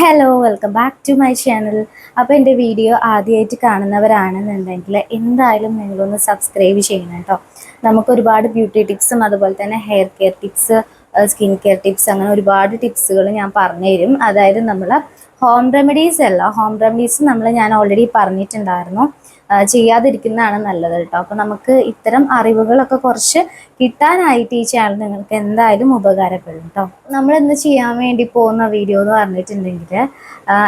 Hello welcome back to my channel അപ്പോൾ എന്റെ video ആദ്യമായിട്ട് കാണുന്നവരാണെന്നുണ്ടെങ്കിൽ എന്തായാലും നിങ്ങളൊന്ന് സബ്സ്ക്രൈബ് ചെയ്യണം കേട്ടോ നമുക്ക് ഒരുപാട് ബ്യൂട്ടി ടിപ്സും അതുപോലെ തന്നെ hair care tips skin care tips അങ്ങനെ ഒരുപാട് ടിപ്സുകൾ ഞാൻ പറഞ്ഞു തരും. അതായത് നമ്മൾ ഹോം റെമഡീസ് അല്ല ഹോം റെമഡീസ് നമ്മൾ ഞാൻ ഓൾറെഡി പറഞ്ഞിട്ടുണ്ടായിരുന്നു. ചെയ്യാതിരിക്കുന്നതാണ് നല്ലത് കേട്ടോ. അപ്പോൾ നമുക്ക് ഇത്തരം അറിവുകളൊക്കെ കുറച്ച് കിട്ടാനായിട്ട് ഈ ചാനൽ നിങ്ങൾക്ക് എന്തായാലും ഉപകാരപ്പെടും കേട്ടോ. നമ്മൾ ഇന്ന് ചെയ്യാൻ വേണ്ടി പോകുന്ന വീഡിയോ എന്ന് പറഞ്ഞിട്ടുണ്ടെങ്കിൽ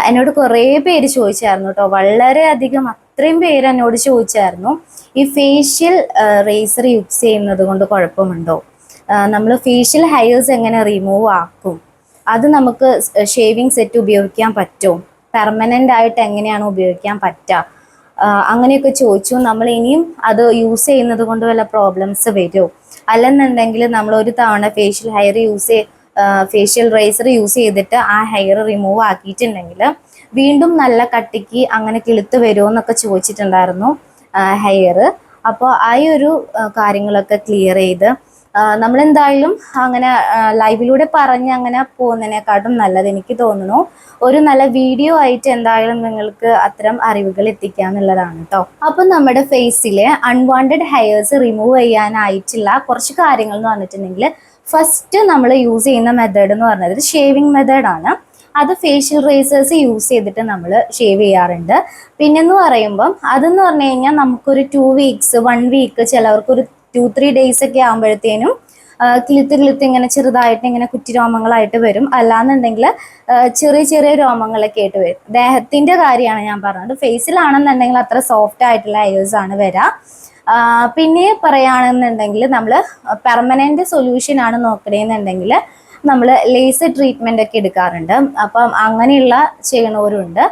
എന്നോട് കുറേ പേര് ചോദിച്ചായിരുന്നു കേട്ടോ. വളരെയധികം അത്രയും പേര് എന്നോട് ചോദിച്ചായിരുന്നു ഈ ഫേഷ്യൽ റേസർ യൂസ് ചെയ്യുന്നത് കൊണ്ട് കുഴപ്പമുണ്ടോ? നമ്മൾ ഫേഷ്യൽ ഹെയർസ് എങ്ങനെ റിമൂവ് ആക്കും? അത് നമുക്ക് ഷേവിങ് സെറ്റ് ഉപയോഗിക്കാൻ പറ്റുമോ പെർമനന്റ് ആയിട്ട് എങ്ങനെയാണ് ഉപയോഗിക്കാൻ പറ്റുക അങ്ങനെയൊക്കെ ചോദിച്ചു. നമ്മൾ ഇനിയും അത് യൂസ് ചെയ്യുന്നത് കൊണ്ട് വല്ല പ്രോബ്ലംസ് വരുമോ അല്ലെന്നുണ്ടെങ്കിൽ നമ്മൾ ഒരു തവണ facial hair use facial razor use ചെയ്തിട്ട് ആ ഹെയർ റിമൂവ് ആക്കിയിട്ടുണ്ടെങ്കിൽ വീണ്ടും നല്ല കട്ടിക്ക് അങ്ങനെ കിളുത്ത് വരുമോ എന്നൊക്കെ ചോദിച്ചിട്ടുണ്ടായിരുന്നു ഹെയർ അപ്പോൾ ആ ഒരു കാര്യങ്ങളൊക്കെ ക്ലിയർ ചെയ്ത് നമ്മൾ എന്തായാലും അങ്ങനെ ലൈവിലൂടെ പറഞ്ഞ് അങ്ങനെ പോകുന്നതിനെക്കാട്ടും നല്ലത് എനിക്ക് തോന്നുന്നു. ഒരു നല്ല വീഡിയോ ആയിട്ട് എന്തായാലും നിങ്ങൾക്ക് അത്തരം അറിവുകൾ എത്തിക്കുക എന്നുള്ളതാണ് കേട്ടോ അപ്പം നമ്മുടെ ഫേസിലെ അൺവാണ്ടഡ് ഹെയർസ് റിമൂവ് ചെയ്യാനായിട്ടുള്ള കുറച്ച് കാര്യങ്ങൾ എന്ന് പറഞ്ഞിട്ടുണ്ടെങ്കിൽ ഫസ്റ്റ് നമ്മൾ യൂസ് ചെയ്യുന്ന മെത്തേഡ് എന്ന് പറഞ്ഞത് ഷേവിങ് മെത്തേഡാണ് അത് ഫേഷ്യൽ റേസേഴ്സ് യൂസ് ചെയ്തിട്ട് നമ്മൾ ഷേവ് ചെയ്യാറുണ്ട്. പിന്നെന്ന് പറയുമ്പം അതെന്ന് പറഞ്ഞു കഴിഞ്ഞാൽ നമുക്കൊരു ടു വീക്സ് വൺ വീക്ക് ചിലവർക്കൊരു ടു ത്രീ ഡേയ്സ് ഒക്കെ ആകുമ്പോഴത്തേനും കിളുത്ത് കിളുത്ത് ഇങ്ങനെ ചെറുതായിട്ട് ഇങ്ങനെ കുറ്റി രോമങ്ങളായിട്ട് വരും. അല്ലാന്നുണ്ടെങ്കിൽ ചെറിയ ചെറിയ രോമങ്ങളൊക്കെ ആയിട്ട് വരും. ദേഹത്തിന്റെ കാര്യമാണ് ഞാൻ പറഞ്ഞത്. ഫേസിലാണെന്നുണ്ടെങ്കിൽ അത്ര സോഫ്റ്റ് ആയിട്ടുള്ള അയേഴ്സ് ആണ് വരിക പിന്നെ പറയുകയാണെന്നുണ്ടെങ്കിൽ നമ്മൾ പെർമനന്റ് സൊല്യൂഷൻ ആണ് നോക്കണേന്നുണ്ടെങ്കിൽ നമ്മൾ ലേസർ ട്രീറ്റ്മെന്റ് ഒക്കെ എടുക്കാറുണ്ട്. അപ്പം അങ്ങനെയുള്ള ചെയ്യണവരുണ്ട്.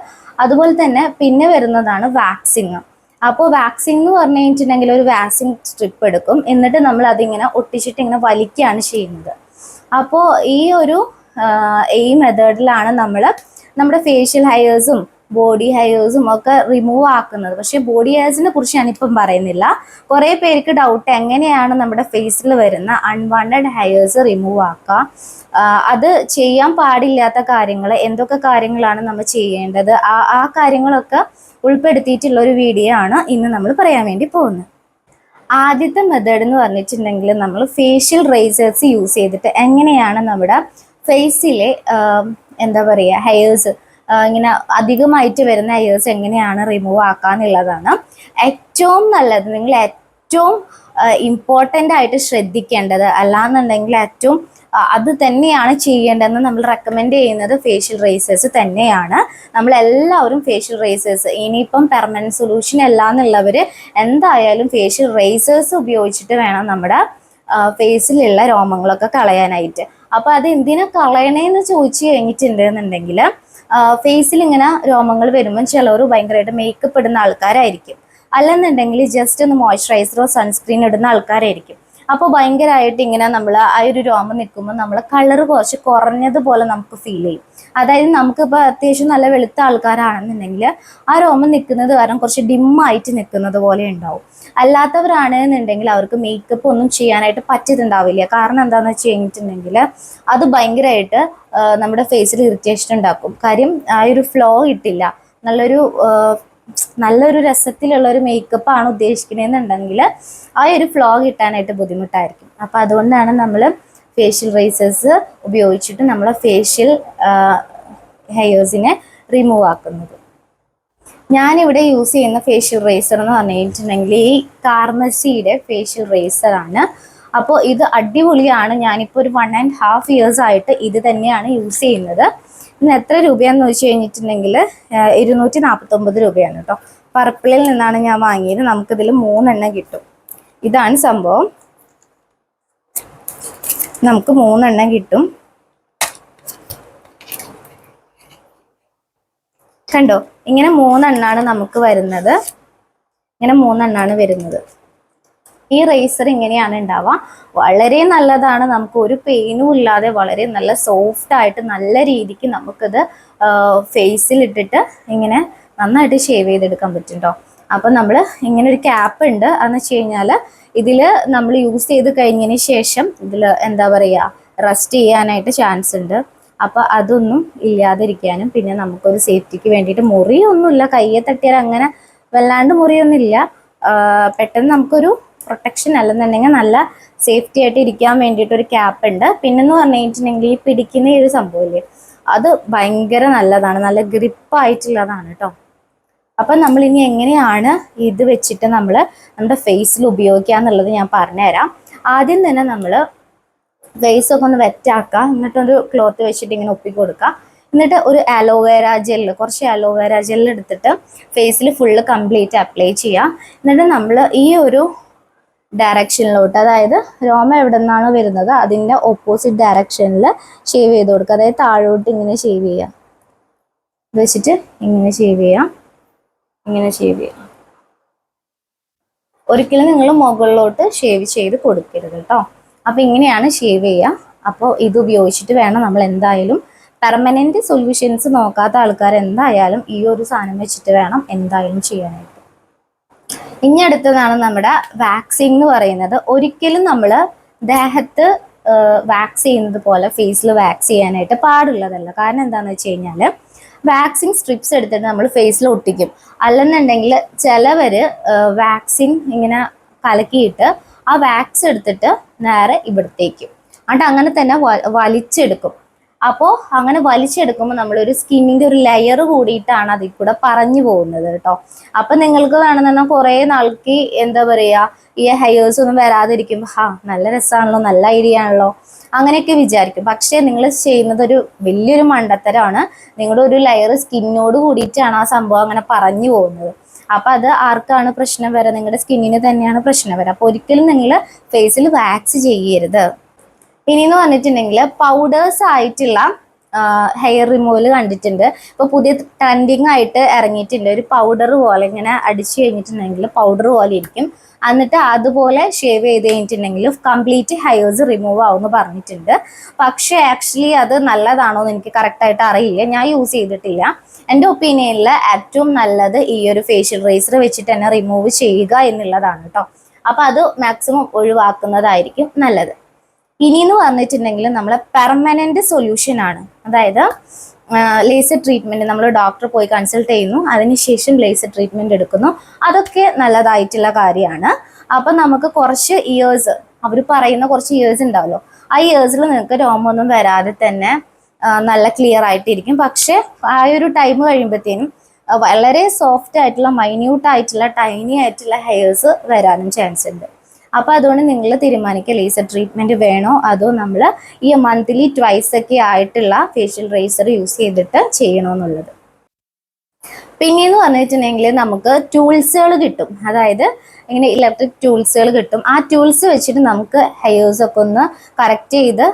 അതുപോലെ തന്നെ പിന്നെ വരുന്നതാണ് വാക്സിങ് അപ്പോൾ വാക്സിൻ എന്ന് പറഞ്ഞു കഴിഞ്ഞിട്ടുണ്ടെങ്കിൽ ഒരു വാക്സിൻ സ്ട്രിപ്പ് എടുക്കും. എന്നിട്ട് നമ്മൾ അതിങ്ങനെ ഒട്ടിച്ചിട്ട് ഇങ്ങനെ വലിക്കുകയാണ് ചെയ്യുന്നത്. അപ്പോൾ ഈ ഒരു ഈ മെത്തേഡിലാണ് നമ്മൾ നമ്മുടെ ഫേഷ്യൽ ഹെയർസും ബോഡി ഹെയർസും ഒക്കെ റിമൂവ് ആക്കുന്നത്. പക്ഷേ ബോഡി ഹെയർസിനെ കുറിച്ച് ഞാനിപ്പം പറയുന്നില്ല. കുറേ പേർക്ക് ഡൗട്ട് എങ്ങനെയാണ് നമ്മുടെ ഫേസിൽ വരുന്ന അൺവാണ്ടഡ് ഹെയേഴ്സ് റിമൂവ് ആക്കുക. അത് ചെയ്യാൻ പാടില്ലാത്ത കാര്യങ്ങൾ എന്തൊക്കെ കാര്യങ്ങളാണ് നമ്മൾ ചെയ്യേണ്ടത്? ആ ആ കാര്യങ്ങളൊക്കെ ഉൾപ്പെടുത്തിയിട്ടുള്ള ഒരു വീഡിയോ ആണ് ഇന്ന് നമ്മൾ പറയാൻ വേണ്ടി പോകുന്നത്. ആദ്യത്തെ മെത്തേഡ് എന്ന് പറഞ്ഞിട്ടുണ്ടെങ്കിൽ നമ്മൾ ഫേഷ്യൽ റേസേഴ്സ് യൂസ് ചെയ്തിട്ട് എങ്ങനെയാണ് നമ്മുടെ ഫേസിലെ എന്താ പറയുക ഹെയർസ് ഇങ്ങനെ അധികമായിട്ട് വരുന്ന അയേഴ്സ് എങ്ങനെയാണ് റിമൂവ് ആക്കാന്നുള്ളതാണ്. ഏറ്റവും നല്ലത് നിങ്ങൾ ഏറ്റവും ഇമ്പോർട്ടന്റ് ആയിട്ട് ശ്രദ്ധിക്കേണ്ടത് അല്ലാന്നുണ്ടെങ്കിൽ ഏറ്റവും അത് തന്നെയാണ് ചെയ്യേണ്ടതെന്ന് നമ്മൾ റെക്കമെൻഡ് ചെയ്യുന്നത് ഫേഷ്യൽ റേസേഴ്സ് തന്നെയാണ്. നമ്മൾ എല്ലാവരും ഫേഷ്യൽ റേസേഴ്സ് ഇനിയിപ്പം പെർമനന്റ് സൊല്യൂഷൻ അല്ല എന്നുള്ളവർ എന്തായാലും ഫേഷ്യൽ റേസേഴ്സ് ഉപയോഗിച്ചിട്ട് വേണം നമ്മുടെ ഫേസിലുള്ള രോമങ്ങളൊക്കെ കളയാനായിട്ട്. അപ്പോൾ അത് എന്തിനാ കളയണേന്ന് ചോദിച്ചു കഴിഞ്ഞിട്ടുണ്ടെന്നുണ്ടെങ്കിൽ ഫേസിൽ ഇങ്ങനെ രോമങ്ങൾ വരുമ്പോൾ ചിലവർ ഭയങ്കരമായിട്ട് മേക്കപ്പ് ഇടുന്ന ആൾക്കാരായിരിക്കും. അല്ലെന്നുണ്ടെങ്കിൽ ജസ്റ്റ് ഒന്ന് മോയ്സ്ചറൈസറോ സൺസ്ക്രീൻ ഇടുന്ന ആൾക്കാരായിരിക്കും. അപ്പോൾ ഭയങ്കരമായിട്ട് ഇങ്ങനെ നമ്മൾ ആ ഒരു രോമം നിൽക്കുമ്പോൾ നമ്മൾ കളർ കുറച്ച് കുറഞ്ഞതുപോലെ നമുക്ക് ഫീൽ ചെയ്യും. അതായത് നമുക്കിപ്പോൾ അത്യാവശ്യം നല്ല വെളുത്ത ആൾക്കാരാണെന്നുണ്ടെങ്കിൽ ആ രോമം നിൽക്കുന്നത് കാരണം കുറച്ച് ഡിമ്മായിട്ട് നിൽക്കുന്നത് പോലെ ഉണ്ടാവും. അല്ലാത്തവരാണെന്നുണ്ടെങ്കിൽ അവർക്ക് മേക്കപ്പ് ഒന്നും ചെയ്യാനായിട്ട് പറ്റിയിട്ടുണ്ടാവില്ല. കാരണം എന്താണെന്ന് വെച്ച് കഴിഞ്ഞിട്ടുണ്ടെങ്കിൽ അത് ഭയങ്കരമായിട്ട് നമ്മുടെ ഫേസിൽ ഇറിറ്റേഷൻ ഉണ്ടാക്കും. കാര്യം ആ ഒരു ഫ്ലോ കിട്ടില്ല. നല്ലൊരു നല്ലൊരു രസത്തിലുള്ള ഒരു മേക്കപ്പ് ആണ് ഉദ്ദേശിക്കുന്നതെന്നുണ്ടെങ്കിൽ ആ ഒരു ഫ്ലോ കിട്ടാനായിട്ട് ബുദ്ധിമുട്ടായിരിക്കും. അപ്പോൾ അതുകൊണ്ടാണ് നമ്മൾ ഫേഷ്യൽ റേസേഴ്സ് ഉപയോഗിച്ചിട്ട് നമ്മൾ ഫേഷ്യൽ ഹെയേഴ്സിനെ റിമൂവ് ആക്കുന്നത്. ഞാനിവിടെ യൂസ് ചെയ്യുന്ന ഫേഷ്യൽ റേസർ എന്ന് പറഞ്ഞിട്ടുണ്ടെങ്കിൽ ഈ കാർമസിയുടെ ഫേഷ്യൽ റേസർ ആണ്. അപ്പോൾ ഇത് അടിപൊളിയാണ്. ഞാനിപ്പോൾ ഒരു വൺ ആൻഡ് ഹാഫ് ഇയേഴ്സ് ആയിട്ട് ഇത് തന്നെയാണ് യൂസ് ചെയ്യുന്നത്. ഇന്ന് എത്ര രൂപയാണെന്ന് വെച്ച് കഴിഞ്ഞിട്ടുണ്ടെങ്കിൽ ഇരുന്നൂറ്റി നാൽപ്പത്തൊമ്പത് രൂപയാണ് കേട്ടോ. പർപ്പിളിൽ നിന്നാണ് ഞാൻ വാങ്ങിയത്. നമുക്കിതിൽ മൂന്നെണ്ണം കിട്ടും. ഇതാണ് സംഭവം. നമുക്ക് മൂന്നെണ്ണം കിട്ടും. കണ്ടോ? ഇങ്ങനെ മൂന്നെണ്ണാണ് നമുക്ക് വരുന്നത്. ഇങ്ങനെ മൂന്നെണ്ണാണ് വരുന്നത്. ഈ റേസർ ഇങ്ങനെയാണ് ഉണ്ടാവുക വളരെ നല്ലതാണ്. നമുക്ക് ഒരു പെയിനും ഇല്ലാതെ വളരെ നല്ല സോഫ്റ്റ് ആയിട്ട് നല്ല രീതിക്ക് നമുക്കിത് ഫേസിൽ ഇട്ടിട്ട് ഇങ്ങനെ നന്നായിട്ട് ഷേവ് ചെയ്തെടുക്കാൻ പറ്റും കേട്ടോ അപ്പം നമ്മൾ ഇങ്ങനെ ഒരു ക്യാപ്പ് ഉണ്ട്. എന്ന് വെച്ച് കഴിഞ്ഞാൽ ഇതിൽ നമ്മൾ യൂസ് ചെയ്ത് കഴിഞ്ഞതിന് ശേഷം ഇതിൽ എന്താ പറയുക റെസ്റ്റ് ചെയ്യാനായിട്ട് ചാൻസ് ഉണ്ട്. അപ്പോൾ അതൊന്നും ഇല്ലാതിരിക്കാനും പിന്നെ നമുക്കൊരു സേഫ്റ്റിക്ക് വേണ്ടിയിട്ട് മുറിയൊന്നുമില്ല. കയ്യെ തട്ടിയാൽ അങ്ങനെ വല്ലാണ്ട് മുറിയൊന്നുമില്ല. പെട്ടെന്ന് നമുക്കൊരു പ്രൊട്ടക്ഷൻ അല്ലെന്നുണ്ടെങ്കിൽ നല്ല സേഫ്റ്റി ആയിട്ട് ഇരിക്കാൻ വേണ്ടിയിട്ട് ഒരു ക്യാപ്പ് ഉണ്ട്. പിന്നെന്ന് കഴിഞ്ഞിട്ടുണ്ടെങ്കിൽ ഈ പിടിക്കുന്ന ഒരു സംഭവമില്ലേ അത് ഭയങ്കര നല്ലതാണ്. നല്ല ഗ്രിപ്പായിട്ടുള്ളതാണ് കേട്ടോ. അപ്പം നമ്മൾ ഇനി എങ്ങനെയാണ് ഇത് വെച്ചിട്ട് നമ്മൾ നമ്മുടെ ഫേസിൽ ഉപയോഗിക്കുക എന്നുള്ളത് ഞാൻ പറഞ്ഞുതരാം. ആദ്യം തന്നെ നമ്മൾ ഫേസൊക്കെ ഒന്ന് വെറ്റാക്കുക എന്നിട്ടൊരു ക്ലോത്ത് വെച്ചിട്ട് ഇങ്ങനെ ഒപ്പി കൊടുക്കുക. എന്നിട്ട് ഒരു അലോവേര ജെല്ല് കുറച്ച് അലോവേര ജെല്ല് എടുത്തിട്ട് ഫേസിൽ ഫുള്ള് കംപ്ലീറ്റ് അപ്ലൈ ചെയ്യുക. എന്നിട്ട് നമ്മൾ ഈ ഒരു ഡയറക്ഷനിലോട്ട് അതായത് രോമം എവിടെ നിന്നാണ് വരുന്നത്? അതിന്റെ ഓപ്പോസിറ്റ് ഡയറക്ഷനിൽ ഷേവ് ചെയ്ത് കൊടുക്കുക. അതായത് താഴോട്ട് ഇങ്ങനെ ഷേവ് ചെയ്യാം വെച്ചിട്ട് ഇങ്ങനെ ഷേവ് ചെയ്യാം ഇങ്ങനെ ഷേവ് ചെയ്യാം ഒരിക്കലും നിങ്ങൾ മുകളിലോട്ട് ഷേവ് ചെയ്ത് കൊടുക്കരുത് കേട്ടോ. അപ്പോൾ ഇങ്ങനെയാണ് ഷേവ് ചെയ്യുക. അപ്പോൾ ഇത് ഉപയോഗിച്ചിട്ട് വേണം നമ്മൾ എന്തായാലും പെർമനന്റ് സൊല്യൂഷൻസ് നോക്കാത്ത ആൾക്കാർ എന്തായാലും ഈ ഒരു സാധനം വെച്ചിട്ട് വേണം എന്തായാലും ചെയ്യാനായിട്ട്. ഇനി അടുത്തതാണ് നമ്മുടെ വാക്സിൻ എന്ന് പറയുന്നത്. ഒരിക്കലും നമ്മൾ ദേഹത്ത് വാക്സ് ചെയ്യുന്നത് പോലെ ഫേസിൽ വാക്സ് ചെയ്യാനായിട്ട് പാടുള്ളതല്ല. കാരണം എന്താണെന്ന് വെച്ച് കഴിഞ്ഞാൽ വാക്സിൻ സ്ട്രിപ്സ് എടുത്തിട്ട് നമ്മൾ ഫേസിൽ ഒട്ടിക്കും. അല്ലെന്നുണ്ടെങ്കിൽ ചിലവർ വാക്സിൻ ഇങ്ങനെ കലക്കിയിട്ട് ആ വാക്സ് എടുത്തിട്ട് നേരെ ഇവിടത്തേക്കും. എന്നിട്ട് അങ്ങനെ തന്നെ വലിച്ചെടുക്കും. അപ്പോൾ അങ്ങനെ വലിച്ചെടുക്കുമ്പോൾ നമ്മളൊരു സ്കിന്നിന്റെ ഒരു ലെയർ കൂടിയിട്ടാണ് അതിൽ കൂടെ പറഞ്ഞു പോകുന്നത് കേട്ടോ. അപ്പൊ നിങ്ങൾക്ക് വേണമെന്നാൽ കുറേ നാൾക്ക് എന്താ പറയാ ഈ ഹെയേഴ്സ് ഒന്നും വരാതിരിക്കുമ്പോൾ ഹാ നല്ല രസമാണല്ലോ നല്ല ഐഡിയ ആണല്ലോ അങ്ങനെയൊക്കെ വിചാരിക്കും. പക്ഷേ നിങ്ങൾ ചെയ്യുന്നത് ഒരു വലിയൊരു മണ്ടത്തരമാണ്. നിങ്ങളുടെ ഒരു ലെയർ സ്കിന്നോട് കൂടിയിട്ടാണ് ആ സംഭവം അങ്ങനെ പറഞ്ഞു പോകുന്നത്. അപ്പൊ അത് ആർക്കാണ് പ്രശ്നം വരെ? നിങ്ങളുടെ സ്കിന്നിന് തന്നെയാണ് പ്രശ്നം വരെ. അപ്പോൾ ഒരിക്കലും നിങ്ങൾ ഫേസിൽ വാക്സ് ചെയ്യരുത്. ഇനിയെന്ന് പറഞ്ഞിട്ടുണ്ടെങ്കിൽ പൗഡേഴ്സ് ആയിട്ടുള്ള ഹെയർ റിമൂവൽ കണ്ടിട്ടുണ്ട്. ഇപ്പൊ പുതിയ ട്രെൻഡിങ് ആയിട്ട് ഇറങ്ങിയിട്ടുണ്ട്. ഒരു പൗഡർ പോലെ ഇങ്ങനെ അടിച്ചു കഴിഞ്ഞിട്ടുണ്ടെങ്കിൽ പൗഡർ പോലെ ഇരിക്കും. എന്നിട്ട് അതുപോലെ ഷേവ് ചെയ്ത് കഴിഞ്ഞിട്ടുണ്ടെങ്കിൽ കംപ്ലീറ്റ് ഹെയർസ് റിമൂവ് ആവുമെന്ന് പറഞ്ഞിട്ടുണ്ട്. പക്ഷേ ആക്ച്വലി അത് നല്ലതാണോ എന്ന് എനിക്ക് കറക്റ്റ് ആയിട്ട് അറിയില്ല. ഞാൻ യൂസ് ചെയ്തിട്ടില്ല. എന്റെ ഒപ്പീനിയനിൽ ഏറ്റവും നല്ലത് ഈ ഒരു ഫേഷ്യൽ റേസർ വെച്ചിട്ട് തന്നെ റിമൂവ് ചെയ്യുക എന്നുള്ളതാണ് കേട്ടോ അപ്പൊ അത് മാക്സിമം ഒഴിവാക്കുന്നതായിരിക്കും നല്ലത്. ഇനിയെന്ന് പറഞ്ഞിട്ടുണ്ടെങ്കിൽ നമ്മൾ പെർമനന്റ് സൊല്യൂഷൻ ആണ്. അതായത് ലേസർ ട്രീറ്റ്മെന്റ് നമ്മൾ ഡോക്ടർ പോയി കൺസൾട്ട് ചെയ്യുന്നു. അതിനുശേഷം ലേസർ ട്രീറ്റ്മെന്റ് എടുക്കുന്നു. അതൊക്കെ നല്ലതായിട്ടുള്ള കാര്യമാണ്. അപ്പം നമുക്ക് കുറച്ച് ഇയേഴ്സ് അവർ പറയുന്ന കുറച്ച് ഇയേഴ്സ് ഉണ്ടാവല്ലോ. ആ ഇയേഴ്സിൽ നിങ്ങൾക്ക് രോമൊന്നും വരാതെ തന്നെ നല്ല ക്ലിയർ ആയിട്ടിരിക്കും. പക്ഷെ ആ ഒരു ടൈം കഴിയുമ്പോഴത്തേനും വളരെ സോഫ്റ്റ് ആയിട്ടുള്ള മൈന്യൂട്ട് ആയിട്ടുള്ള ടൈനി ആയിട്ടുള്ള ഹെയർസ് വരാനും ചാൻസ് ഉണ്ട്. അപ്പൊ അതുകൊണ്ട് നിങ്ങൾ തീരുമാനിക്കുക. ലേസർ ട്രീറ്റ്മെന്റ് വേണോ അതോ നമ്മൾ ഈ മന്ത്ലി ട്വൈസ് ഒക്കെ ആയിട്ടുള്ള ഫേഷ്യൽ റേസർ യൂസ് ചെയ്തിട്ട് ചെയ്യണോ എന്നുള്ളത് പിന്നെയെന്ന് പറഞ്ഞിട്ടുണ്ടെങ്കിൽ നമുക്ക് ടൂൾസുകൾ കിട്ടും. അതായത് ഇങ്ങനെ ഇലക്ട്രിക് ടൂൾസുകൾ കിട്ടും. ആ ടൂൾസ് വെച്ചിട്ട് നമുക്ക് ഹെയേഴ്സ് ഒക്കെ ഒന്ന് കറക്റ്റ് ചെയ്ത്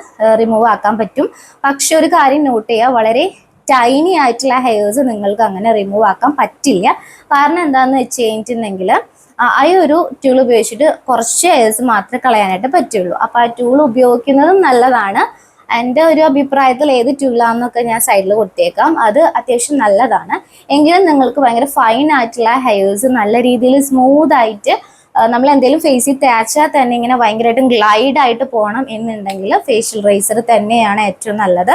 റിമൂവ് ആക്കാൻ പറ്റും. പക്ഷെ ഒരു കാര്യം നോട്ട് ചെയ്യുക വളരെ ടൈനി ആയിട്ടുള്ള ഹെയേഴ്സ് നിങ്ങൾക്ക് അങ്ങനെ റിമൂവ് ആക്കാൻ പറ്റില്ല. കാരണം എന്താണെന്ന് വെച്ച് കഴിഞ്ഞിട്ടുണ്ടെങ്കിൽ ആ ഒരു ടൂൾ ഉപയോഗിച്ചിട്ട് കുറച്ച് ഹെയർസ് മാത്രമേ കളയാനായിട്ട് പറ്റുള്ളൂ. അപ്പോൾ ആ ടൂൾ ഉപയോഗിക്കുന്നതും നല്ലതാണ്. എന്റെ ഒരു അഭിപ്രായത്തിൽ ഏത് ടൂളാന്നൊക്കെ ഞാൻ സൈഡിൽ കൊടുത്തേക്കാം. അത് അത്യാവശ്യം നല്ലതാണ്. എങ്കിലും നിങ്ങൾക്ക് ഭയങ്കര ഫൈൻ ആയിട്ടുള്ള ഹെയർസ് നല്ല രീതിയിൽ സ്മൂത്ത് ആയിട്ട് നമ്മൾ എന്തെങ്കിലും ഫേസിൽ തേച്ചാൽ തന്നെ ഇങ്ങനെ ഭയങ്കരമായിട്ടും ഗ്ലൈഡ് ആയിട്ട് പോകണം എന്നുണ്ടെങ്കിൽ ഫേഷ്യൽ റേസർ തന്നെയാണ് ഏറ്റവും നല്ലത്.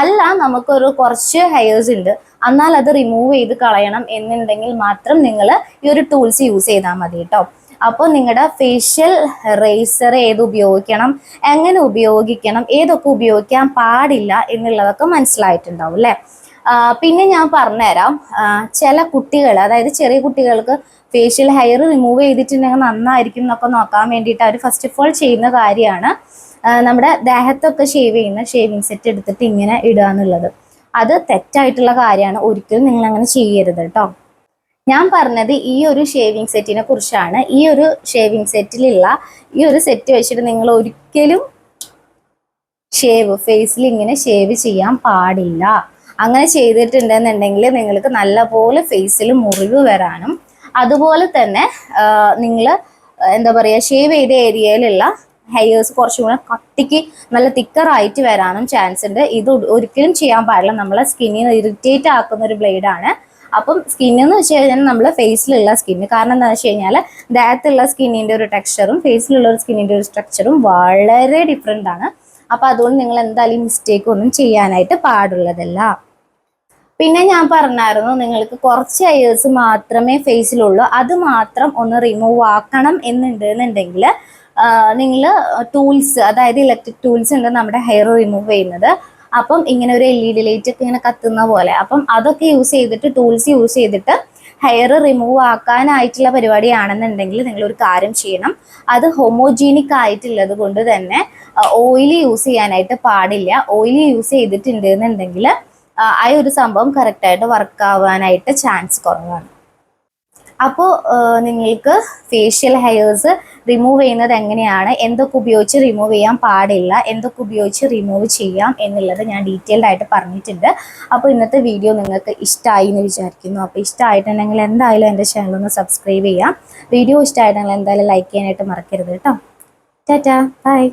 അല്ല നമുക്കൊരു കുറച്ച് ഹെയർസ് ഉണ്ട്. എന്നാൽ അത് റിമൂവ് ചെയ്ത് കളയണം എന്നുണ്ടെങ്കിൽ മാത്രം നിങ്ങൾ ഈ ഒരു ടൂൾസ് യൂസ് ചെയ്താൽ മതി കേട്ടോ അപ്പോൾ നിങ്ങളുടെ ഫേഷ്യൽ റേസർ ഏത് ഉപയോഗിക്കണം എങ്ങനെ ഉപയോഗിക്കണം ഏതൊക്കെ ഉപയോഗിക്കാൻ പാടില്ല എന്നുള്ളതൊക്കെ മനസ്സിലായിട്ടുണ്ടാവും അല്ലേ പിന്നെ ഞാൻ പറഞ്ഞുതരാം. ചില കുട്ടികൾ അതായത് ചെറിയ കുട്ടികൾക്ക് ഫേഷ്യൽ ഹെയർ റിമൂവ് ചെയ്തിട്ടുണ്ടെങ്കിൽ നന്നായിരിക്കും എന്നൊക്കെ നോക്കാൻ വേണ്ടിയിട്ട് അവർ ഫസ്റ്റ് ഓഫ് ഓൾ ചെയ്യുന്ന കാര്യമാണ് നമ്മുടെ ദേഹത്തൊക്കെ ഷേവ് ചെയ്യുന്ന ഷേവിങ് സെറ്റ് എടുത്തിട്ട് ഇങ്ങനെ ഇടുക എന്നുള്ളത്. അത് തെറ്റായിട്ടുള്ള കാര്യമാണ്. ഒരിക്കലും നിങ്ങൾ അങ്ങനെ ചെയ്യരുത് കേട്ടോ ഞാൻ പറഞ്ഞത് ഈ ഒരു ഷേവിങ് സെറ്റിനെ കുറിച്ചാണ്. ഈ ഒരു ഷേവിങ് സെറ്റിലുള്ള ഈ ഒരു സെറ്റ് വെച്ചിട്ട് നിങ്ങൾ ഒരിക്കലും ഷേവ് ഫേസിൽ ഇങ്ങനെ ഷേവ് ചെയ്യാൻ പാടില്ല. അങ്ങനെ ചെയ്തിട്ടുണ്ടെന്നുണ്ടെങ്കിൽ നിങ്ങൾക്ക് നല്ലപോലെ ഫേസിൽ മുറിവ് വരാനും അതുപോലെ തന്നെ നിങ്ങൾ എന്താ പറയുക ഷേവ് ചെയ്ത ഏരിയയിലുള്ള ഹെയർസ് കുറച്ചും കൂടെ കട്ടിക്ക് നല്ല തിക്കറായിട്ട് വരാനും ചാൻസ് ഉണ്ട്. ഇത് ഒരിക്കലും ചെയ്യാൻ പാടില്ല. നമ്മളെ സ്കിന്നിന് ഇറിറ്റേറ്റ് ആക്കുന്ന ഒരു ബ്ലേഡാണ് അപ്പം സ്കിന്നെന്ന് വെച്ച് കഴിഞ്ഞാൽ നമ്മളെ ഫേസിലുള്ള സ്കിന്ന് കാരണം എന്താണെന്ന് വെച്ച് കഴിഞ്ഞാൽ ദേഹത്തുള്ള സ്കിന്നിന്റെ ഒരു ടെക്സ്ചറും ഫേസിലുള്ള ഒരു സ്കിന്നിന്റെ ഒരു സ്ട്രക്ചറും വളരെ ഡിഫറെന്റ് ആണ്. അപ്പം അതുകൊണ്ട് നിങ്ങൾ എന്തായാലും മിസ്റ്റേക്ക് ഒന്നും ചെയ്യാനായിട്ട് പാടുള്ളതല്ല. പിന്നെ ഞാൻ പറഞ്ഞായിരുന്നു നിങ്ങൾക്ക് കുറച്ച് ഹെയേഴ്സ് മാത്രമേ ഫേസിലുള്ളൂ അത് മാത്രം ഒന്ന് റിമൂവ് ആക്കണം എന്നുണ്ട് എന്നുണ്ടെങ്കിൽ നിങ്ങൾ ടൂൾസ് അതായത് ഇലക്ട്രിക് ടൂൾസ് ഉണ്ട് നമ്മുടെ ഹെയർ റിമൂവ് ചെയ്യുന്നത്. അപ്പം ഇങ്ങനെ ഒരു എൽ ഇ ഡി ലൈറ്റ് ഒക്കെ ഇങ്ങനെ കത്തുന്ന പോലെ. അപ്പം അതൊക്കെ യൂസ് ചെയ്തിട്ട് ടൂൾസ് യൂസ് ചെയ്തിട്ട് ഹെയർ റിമൂവ് ആക്കാനായിട്ടുള്ള പരിപാടിയാണെന്നുണ്ടെങ്കിൽ നിങ്ങൾ ഒരു കാര്യം ചെയ്യണം. അത് ഹോമോജീനിക് ആയിട്ടുള്ളത് കൊണ്ട് തന്നെ ഓയിൽ യൂസ് ചെയ്യാനായിട്ട് പാടില്ല. ഓയിൽ യൂസ് ചെയ്തിട്ടുണ്ട് എന്നുണ്ടെങ്കിൽ ആ ഒരു സംഭവം കറക്റ്റായിട്ട് വർക്ക് ആവാനായിട്ട് ചാൻസ് കുറവാണ്. അപ്പോൾ നിങ്ങൾക്ക് ഫേഷ്യൽ ഹെയർസ് റിമൂവ് ചെയ്യുന്നത് എങ്ങനെയാണ്? എന്തൊക്കെ ഉപയോഗിച്ച് റിമൂവ് ചെയ്യാൻ പാടില്ല? എന്തൊക്കെ ഉപയോഗിച്ച് റിമൂവ് ചെയ്യാം എന്നുള്ളത് ഞാൻ ഡീറ്റെയിൽഡ് ആയിട്ട് പറഞ്ഞിട്ടുണ്ട്. അപ്പോൾ ഇന്നത്തെ വീഡിയോ നിങ്ങൾക്ക് ഇഷ്ടമായി എന്ന് വിചാരിക്കുന്നു. അപ്പോൾ ഇഷ്ടമായിട്ടുണ്ടെങ്കിൽ എന്തായാലും എന്റെ ചാനൽ ഒന്ന് സബ്സ്ക്രൈബ് ചെയ്യാം. വീഡിയോ ഇഷ്ടമായിട്ടുണ്ടെങ്കിൽ എന്തായാലും ലൈക്ക് ചെയ്യാനായിട്ട് മറക്കരുത് കേട്ടോ. Tata bye